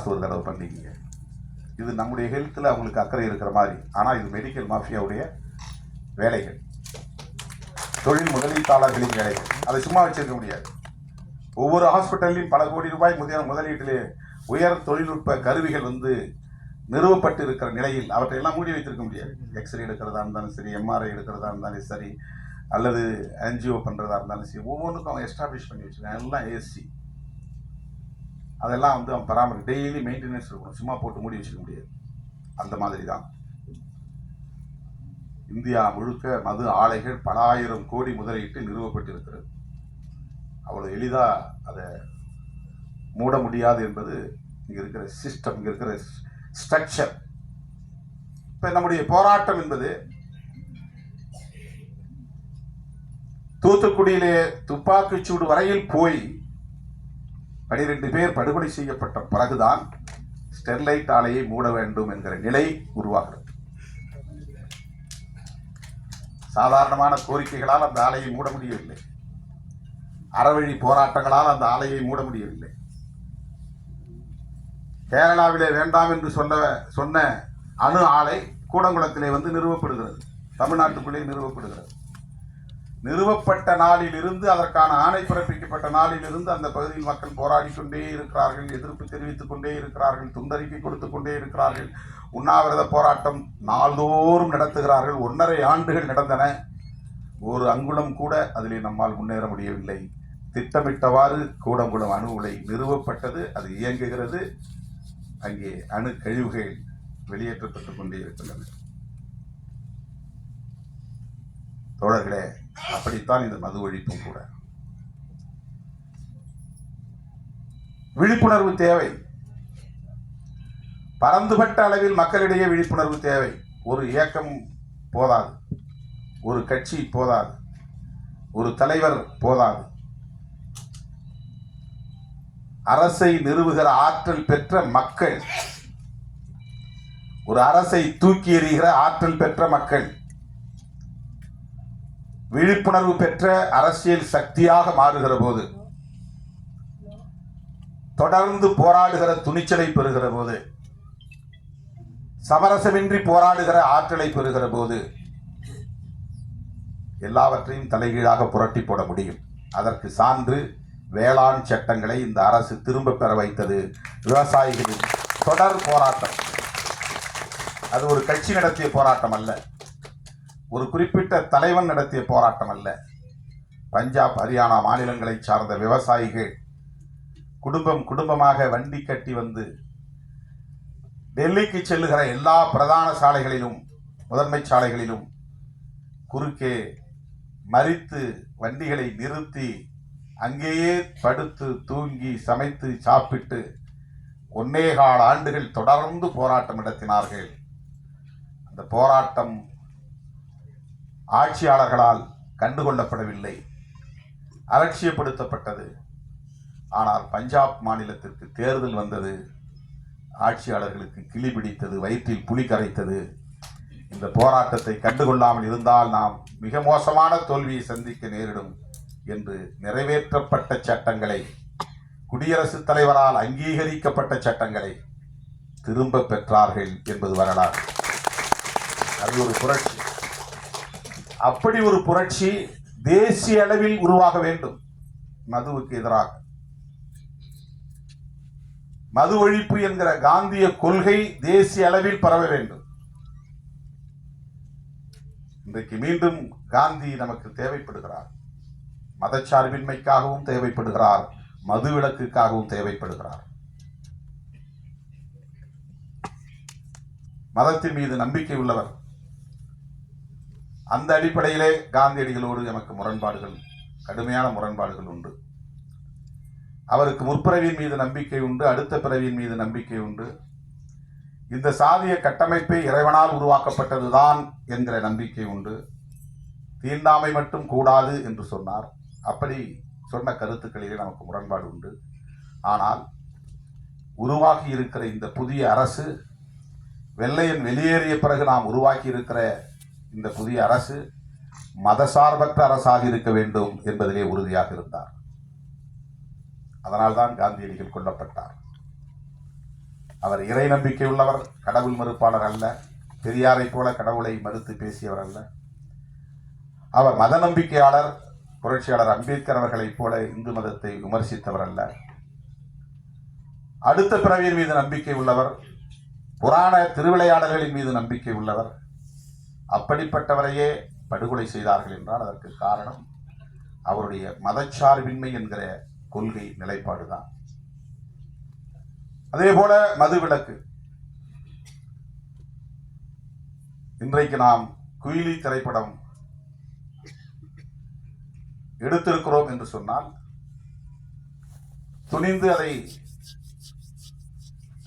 ஒரு தடவை பண்ணிக்கிங்க இது நம்முடைய ஹெல்த்தில் அவங்களுக்கு அக்கறை இருக்கிற மாதிரி. ஆனால் இது மெடிக்கல் மாஃபியாவுடைய வேலைகள். தொழில் முதலீட்டாளர்களின் வேலைகள் அதை சும்மா வச்சிருக்க முடியாது. ஒவ்வொரு ஹாஸ்பிட்டல்லையும் பல கோடி ரூபாய் முதல் முதலீட்டிலே உயர் தொழில்நுட்ப கருவிகள் வந்து நிறுவப்பட்டு இருக்கிற நிலையில் அவற்றை எல்லாம் மூடி வைத்திருக்க முடியாது. எக்ஸ்ரே எடுக்கிறதா இருந்தாலும் சரி எம்ஆர்ஐ எடுக்கிறதா இருந்தாலும் சரி அல்லது என்ஜிஓ பண்ணுறதா இருந்தாலும் சரி ஒவ்வொன்றுக்கும் அவங்க எஸ்டாப்ளிஷ் பண்ணி வச்சுருக்காங்க. எல்லாம் ஏசி அதெல்லாம் வந்து அவன் பராமரி டெய்லி மெயின்டெனன்ஸ் இருக்கணும். சும்மா போட்டு மூடி வச்சுக்க முடியாது. அந்த மாதிரி தான் இந்தியா முழுக்க மது ஆலைகள் பல ஆயிரம் கோடி முதலீட்டு நிறுவப்பட்டிருக்கிறது. அவ்வளோ எளிதாக அதை மூட முடியாது என்பது இங்கே இருக்கிற சிஸ்டம் இங்கே இருக்கிற ஸ்ட்ரக்சர் இப்போ நம்முடைய போராட்டம் என்பது தூத்துக்குடியிலே துப்பாக்கிச்சூடு வரையில் போய் பனிரெண்டு பேர் படுகொலை செய்யப்பட்ட பிறகுதான் ஸ்டெர்லைட் ஆலையை மூட வேண்டும் என்கிற நிலை உருவாகிறது. சாதாரணமான கோரிக்கைகளால் அந்த ஆலையை மூட முடியவில்லை. அறவழி போராட்டங்களால் அந்த ஆலையை மூட முடியவில்லை. கேரளாவிலே வேண்டாம் என்று சொல்ல சொன்ன அணு ஆலை கூடங்குளத்திலே வந்து நிறுவப்படுகிறது. தமிழ்நாட்டுக்குள்ளே நிறுவப்படுகிறது. நிறுவப்பட்ட நாளில் இருந்து அதற்கான ஆணை பிறப்பிக்கப்பட்ட நாளில் இருந்து அந்த பகுதியில் மக்கள் போராடி கொண்டே இருக்கிறார்கள் எதிர்ப்பு தெரிவித்துக் கொண்டே இருக்கிறார்கள் துண்டறிக்கை கொடுத்து கொண்டே இருக்கிறார்கள். உண்ணாவிரத போராட்டம் நாள்தோறும் நடத்துகிறார்கள். ஒன்றரை ஆண்டுகள் நடந்தன. ஒரு அங்குலம் கூட அதிலே நம்மால் முன்னேற முடியவில்லை. திட்டமிட்டவாறு கூடங்குளம் அணு உலை நிறுவப்பட்டது அது இயங்குகிறது. அங்கே அணு கழிவுகள் வெளியேற்றப்பட்டுக் கொண்டே இருக்கின்றன. தோழர்களே அப்படித்தான் இந்த மது ஒழிப்பும் கூட. விழிப்புணர்வு தேவை. பரந்துபட்ட அளவில் மக்களிடையே விழிப்புணர்வு தேவை. ஒரு இயக்கம் போதாது. ஒரு கட்சி போதாது. ஒரு தலைவர் போதாது. அரசை நிறுவுகிற ஆற்றல் பெற்ற மக்கள். ஒரு அரசை தூக்கி எறிகிற ஆற்றல் பெற்ற மக்கள். விழிப்புணர்வு பெற்ற அரசியல் சக்தியாக மாறுகிற போது தொடர்ந்து போராடுகிற துணிச்சலை பெறுகிற போது சமரசமின்றி போராடுகிற ஆற்றலை பெறுகிற போது எல்லாவற்றையும் தலைகீழாக புரட்டி போட முடியும். அதற்கு சான்று வேளாண் சட்டங்களை இந்த அரசு திரும்ப பெற வைத்தது விவசாயிகளின் தொடர் போராட்டம். அது ஒரு கட்சி நடத்திய போராட்டம் அல்ல. ஒரு குறிப்பிட்ட தலைவன் நடத்திய போராட்டம் அல்ல. பஞ்சாப் ஹரியானா மாநிலங்களை சார்ந்த விவசாயிகள் குடும்பம் குடும்பமாக வண்டி கட்டி வந்து டெல்லிக்கு செல்லுகிற எல்லா பிரதான சாலைகளிலும் முதன்மை சாலைகளிலும் குறுக்கே மறித்து வண்டிகளை நிறுத்தி அங்கேயே படுத்து தூங்கி சமைத்து சாப்பிட்டு ஒன்னேகால் ஆண்டுகள் தொடர்ந்து போராட்டம் நடத்தினார்கள். அந்த போராட்டம் ஆட்சியாளர்களால் கண்டுகொள்ளப்படவில்லை. அலட்சியப்படுத்தப்பட்டது. ஆனால் பஞ்சாப் மாநிலத்திற்கு தேர்தல் வந்தது. ஆட்சியாளர்களுக்கு கிளி பிடித்தது வயிற்றில் புலி கரைத்தது. இந்த போராட்டத்தை கண்டுகொள்ளாமல் இருந்தால் நாம் மிக மோசமான தோல்வியை சந்திக்க நேரிடும் என்று நிறைவேற்றப்பட்ட சட்டங்களை குடியரசுத் தலைவரால் அங்கீகரிக்கப்பட்ட சட்டங்களை திரும்ப பெற்றார்கள் என்பது வரலாறு. அது ஒரு புரட்சி. அப்படி ஒரு புரட்சி தேசிய அளவில் உருவாக வேண்டும். மதுவுக்கு எதிராக. மது ஒழிப்பு என்கிற காந்திய கொள்கை தேசிய அளவில் பரவ வேண்டும். இன்றைக்கு மீண்டும் காந்தி நமக்கு தேவைப்படுகிறார். மதச்சார்பின்மைக்காகவும் தேவைப்படுகிறார். மது விளக்குக்காகவும் தேவைப்படுகிறார். மதத்தின் மீது நம்பிக்கை உள்ளவர் அந்த அடிப்படையிலே காந்தியடிகளோடு எனக்கு முரண்பாடுகள் கடுமையான முரண்பாடுகள் உண்டு. அவருக்கு முற்பிறவியின் மீது நம்பிக்கை உண்டு அடுத்த பிறவியின் மீது நம்பிக்கை உண்டு. இந்த சாதிய கட்டமைப்பை இறைவனால் உருவாக்கப்பட்டதுதான் என்கிற நம்பிக்கை உண்டு. தீண்டாமை மட்டும் கூடாது என்று சொன்னார். அப்படி சொன்ன கருத்துக்களிலே நமக்கு முரண்பாடு உண்டு. ஆனால் உருவாகி இருக்கிற இந்த புதிய அரசு வெள்ளையன் வெளியேறிய பிறகு நாம் உருவாக்கி இருக்கிற இந்த புதிய அரசு மதசார்பற்ற அரசாக இருக்க வேண்டும் என்பதிலே உறுதியாக இருந்தார். அதனால்தான் காந்தியடிகள் கொல்லப்பட்டார். அவர் இறை நம்பிக்கை உள்ளவர் கடவுள் மறுப்பாளர் அல்ல பெரியாரைப் போல கடவுளை மறுத்து பேசியவர் அல்ல. அவர் மத நம்பிக்கையாளர் புரட்சியாளர் அம்பேத்கர் அவர்களைப் போல இந்து மதத்தை விமர்சித்தவர் அல்ல. அடுத்த பிறவியின் மீது நம்பிக்கை உள்ளவர் புராண திருவிளையாடல்களின் மீது நம்பிக்கை உள்ளவர் அப்படிப்பட்டவரையே படுகொலை செய்தார்கள் என்றால் அதற்கு காரணம் அவருடைய மதச்சார்பின்மை என்கிற கொள்கை நிலைப்பாடுதான். அதே போல மதுவிலக்கு இன்றைக்கு நாம் குயிலி திரைப்படம் எடுத்திருக்கிறோம் என்று சொன்னால் துணிந்து அதை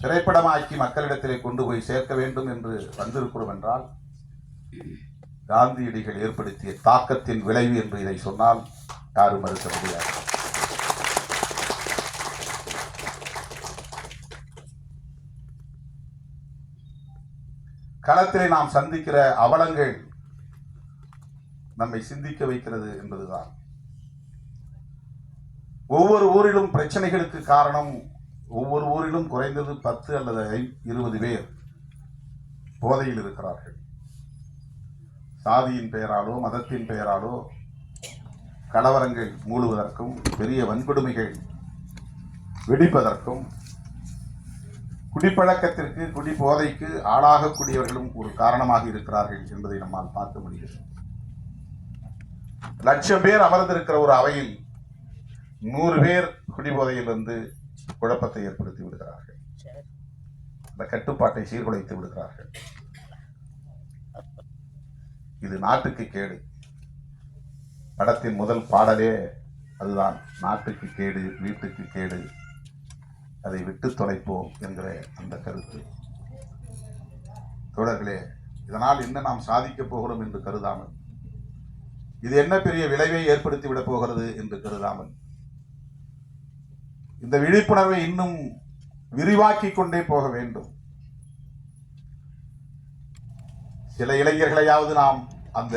திரைப்படமாக்கி மக்களிடத்திலே கொண்டு போய் சேர்க்க வேண்டும் என்று வந்திருக்கிறோம் என்றால் காந்தியடிகள் ஏற்படுத்திய தாக்கத்தின் விளைவு என்று இதை சொன்னால் யாரும் மறுக்க முடியாது. களத்திலே நாம் சந்திக்கிற அவலங்கள் நம்மை சிந்திக்க வைக்கிறது என்பதுதான். ஒவ்வொரு ஊரிலும் பிரச்சனைகளுக்கு காரணம் ஒவ்வொரு ஊரிலும் குறைந்தது பத்து அல்லது இருபது பேர் போதையில் இருக்கிறார்கள். சாதியின் பெயராலோ மதத்தின் பெயராலோ கலவரங்கள் மூடுவதற்கும் பெரிய வன்கொடுமைகள் வெடிப்பதற்கும் குடிப்பழக்கத்திற்கு குடி போதைக்கு ஆளாகக்கூடியவர்களும் ஒரு காரணமாக இருக்கிறார்கள் என்பதை நம்மால் பார்க்க முடிகிறது. லட்சம் பேர் அமர்ந்திருக்கிற ஒரு அவையில் நூறு பேர் குடிபோதையில் வந்து குழப்பத்தை ஏற்படுத்தி விடுகிறார்கள். அந்த கட்டுப்பாட்டை சீர்குலைத்து விடுகிறார்கள். இது நாட்டுக்கு கேடு. படத்தின் முதல் பாடலே அதுதான். நாட்டுக்கு கேடு வீட்டுக்கு கேடு. அதை விட்டு தொலைப்போம் என்கிற அந்த கருத்து. தோழர்களே இதனால் என்ன நாம் சாதிக்கப் போகிறோம் என்று கருதாமல் இது என்ன பெரிய விளைவை ஏற்படுத்தி விடப் போகிறது என்று கருதாமல் இந்த விழிப்புணர்வை இன்னும் விரிவாக்கி கொண்டே போக வேண்டும். சில இளைஞர்களையாவது நாம் அந்த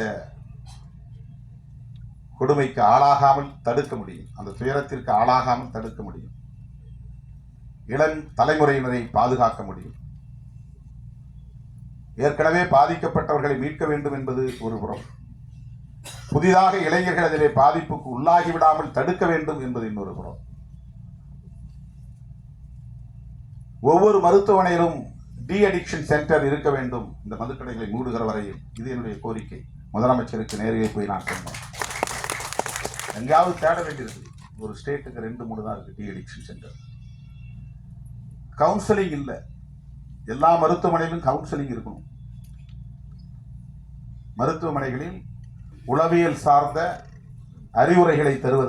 கொடுமைக்கு ஆளாகாமல் தடுக்க முடியும். அந்த துயரத்திற்கு ஆளாகாமல் தடுக்க முடியும். இளம் தலைமுறையினரை பாதுகாக்க முடியும். ஏற்கனவே பாதிக்கப்பட்டவர்களை மீட்க வேண்டும் என்பது ஒரு புறம் புதிதாக இளைஞர்கள் அதிலே பாதிப்புக்கு உள்ளாகி விடாமல் தடுக்க வேண்டும் என்பது இன்னொரு புறம் ஒவ்வொரு மருத்துவமனையிலும் டி அடிக்ஷன் சென்டர் இருக்க வேண்டும். இந்த மதுக்கடைகளை மூடுகிற வரையில் இது என்னுடைய கோரிக்கை. முதலமைச்சருக்கு நேரிலே போய் நான் சொன்னேன். எங்கேயாவது தேட வேண்டியிருக்கு ஒரு ஸ்டேட்டுக்கு ரெண்டு மூணு தான் இருக்குது டி அடிக்ஷன் சென்டர் கவுன்சிலிங் இல்லை. எல்லா மருத்துவமனையிலும் கவுன்சிலிங் இருக்கணும். மருத்துவமனைகளில் உளவியல் சார்ந்த அறிவுரைகளை தருவது